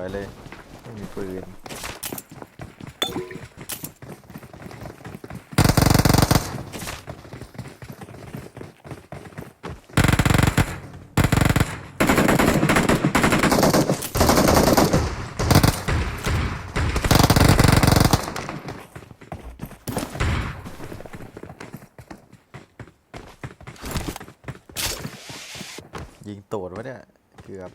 วยเลยไม่มีปืน ยิงโตดวะเนี่ยเกือบ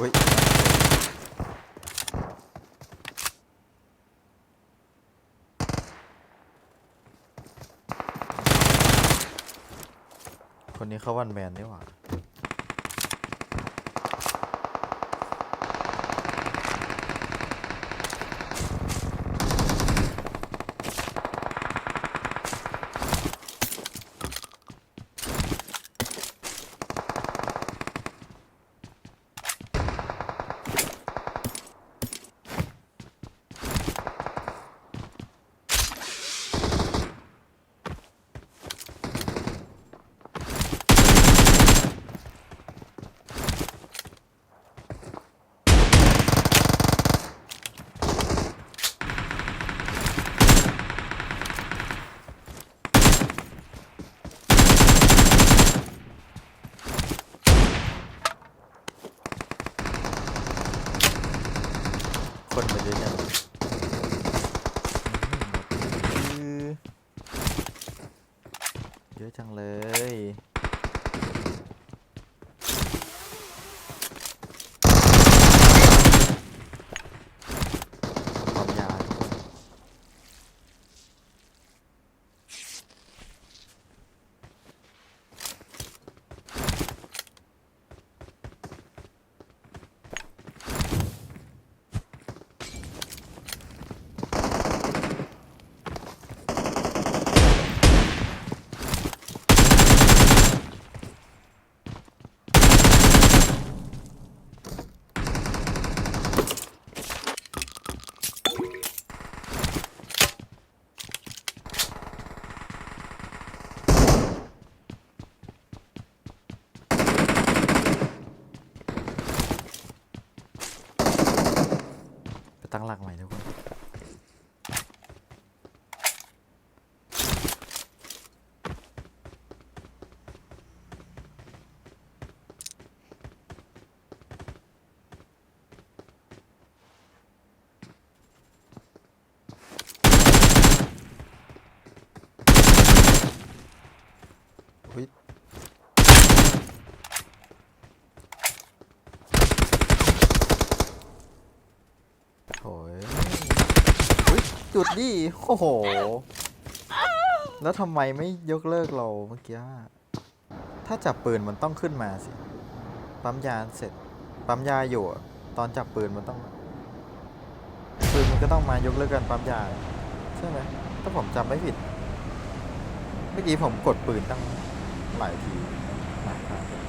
อุ้ย คนนี้เขาวันแมนนี่หว่า คนมาเยอะจังอืมเยอะจังเลย ความยาวทุกคนไป ตั้งหลักใหม่ทุกคน อุ๊ยโอ้ยอุ๊ ยจุดดิ โอ้โห แล้วทำไมไม่ยกเลิกเราเมื่อกี้ ถ้าจับปืนมันต้องขึ้นมาสิ ปั๊มยาเสร็จ ปั๊มยาอยู่ ตอนจับปืนมันต้อง ปืนมันก็ต้องมายกเลิกการปั๊มยา ใช่ไหม ถ้าผมจำไม่ผิด เมื่อกี้ผมกดปืนตั้งหลายทีหลายครั้ง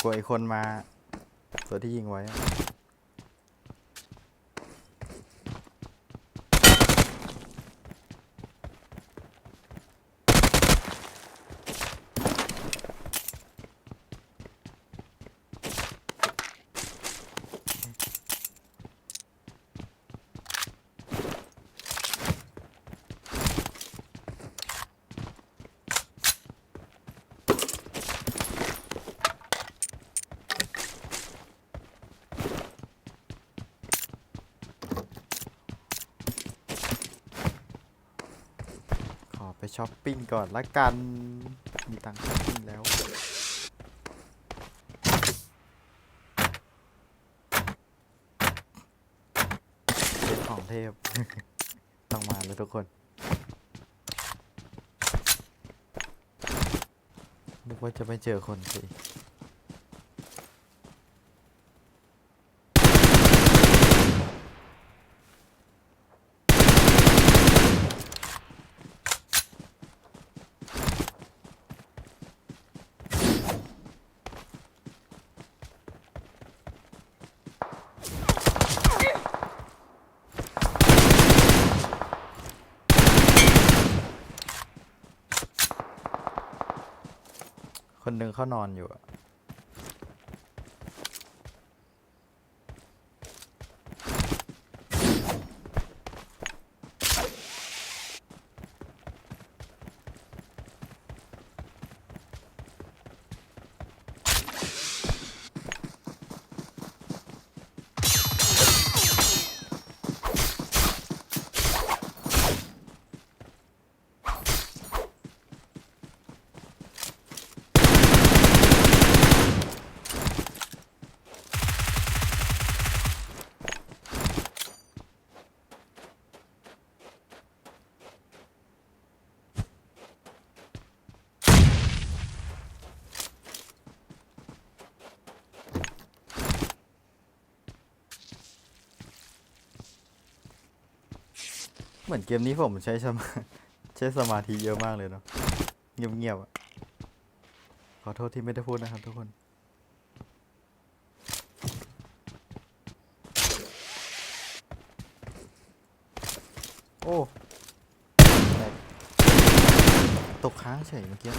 กลัวไอ้คนมา ตัวที่ยิงไว้ ช้อปปิ้งก่อนละกัน มีตังค์ช้อปปิ้งแล้ว เป็นของเทพ ต้องมาเลยทุกคน นึกว่าจะไม่เจอคนสิ คนหนึ่งเขานอนอยู่อะ เหมือนเกมนี้ผมใช้สมาใช้สมาธิเยอะมากเลยเนาะเงียบๆอะขอโทษที่ไม่ได้พูดนะครับทุกคนโอ้ ตกค้างเฉยเมื่อกี้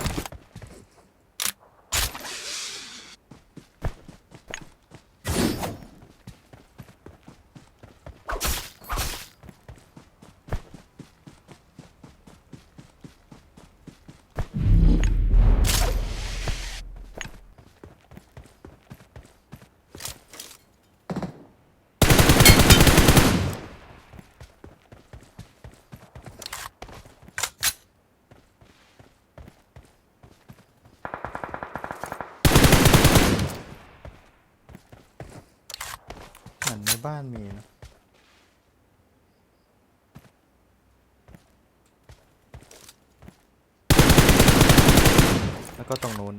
านมีนะแล้วก็ตรงนู้น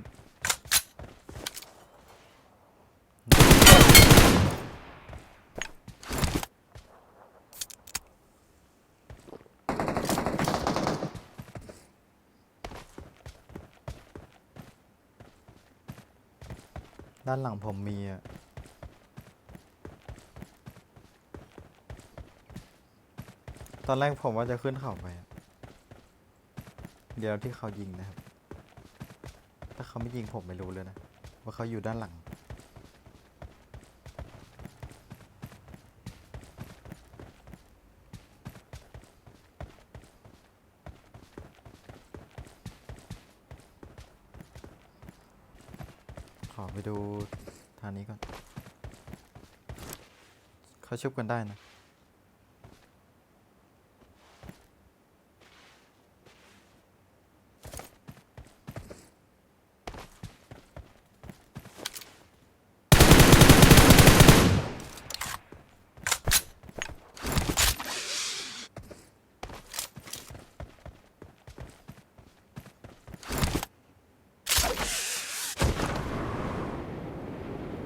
ด้านหลังผมมีอะ อนแรกผมว่าจะขึ้นเขาไป เดี๋ยวที่เขายิงนะครับ ถ้าเขาไม่ยิงผมไม่รู้เลยนะ ว่าเขาอยู่ด้านหลัง ขอไปดูทางนี้ก่อน เขาชุบกันได้นะ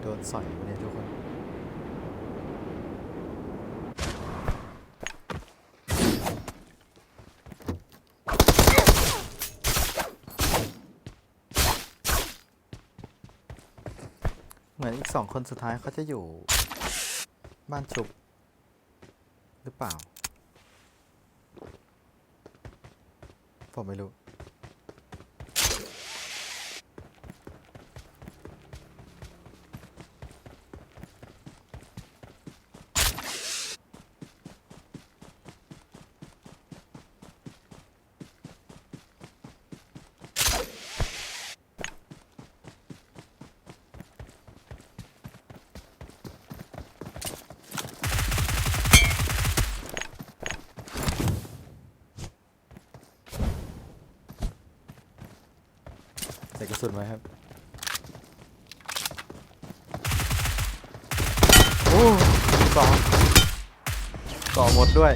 ดนสอยเนี่ยทุกคน เหมือนอีกสองคนสุดท้ายเขาจะอยู่ บ้านชุบ หรือเปล่า ผมไม่รู้ ระสุนไว้ครับ โอ้กองก่อหมดด้วย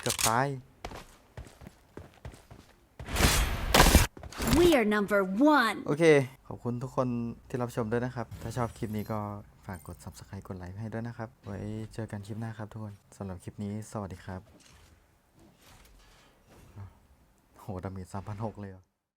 เกือบตาย We are number one. โอเค ขอบคุณทุกคนที่รับชมด้วยนะครับ ถ้าชอบคลิปนี้ก็ฝากกด subscribe กดไลค์ให้ด้วยนะครับ ไว้เจอกันคลิปหน้าครับทุกคนสำหรับคลิปนี้ สวัสดีครับ โหดาเมจ3,600 เลยเหรอ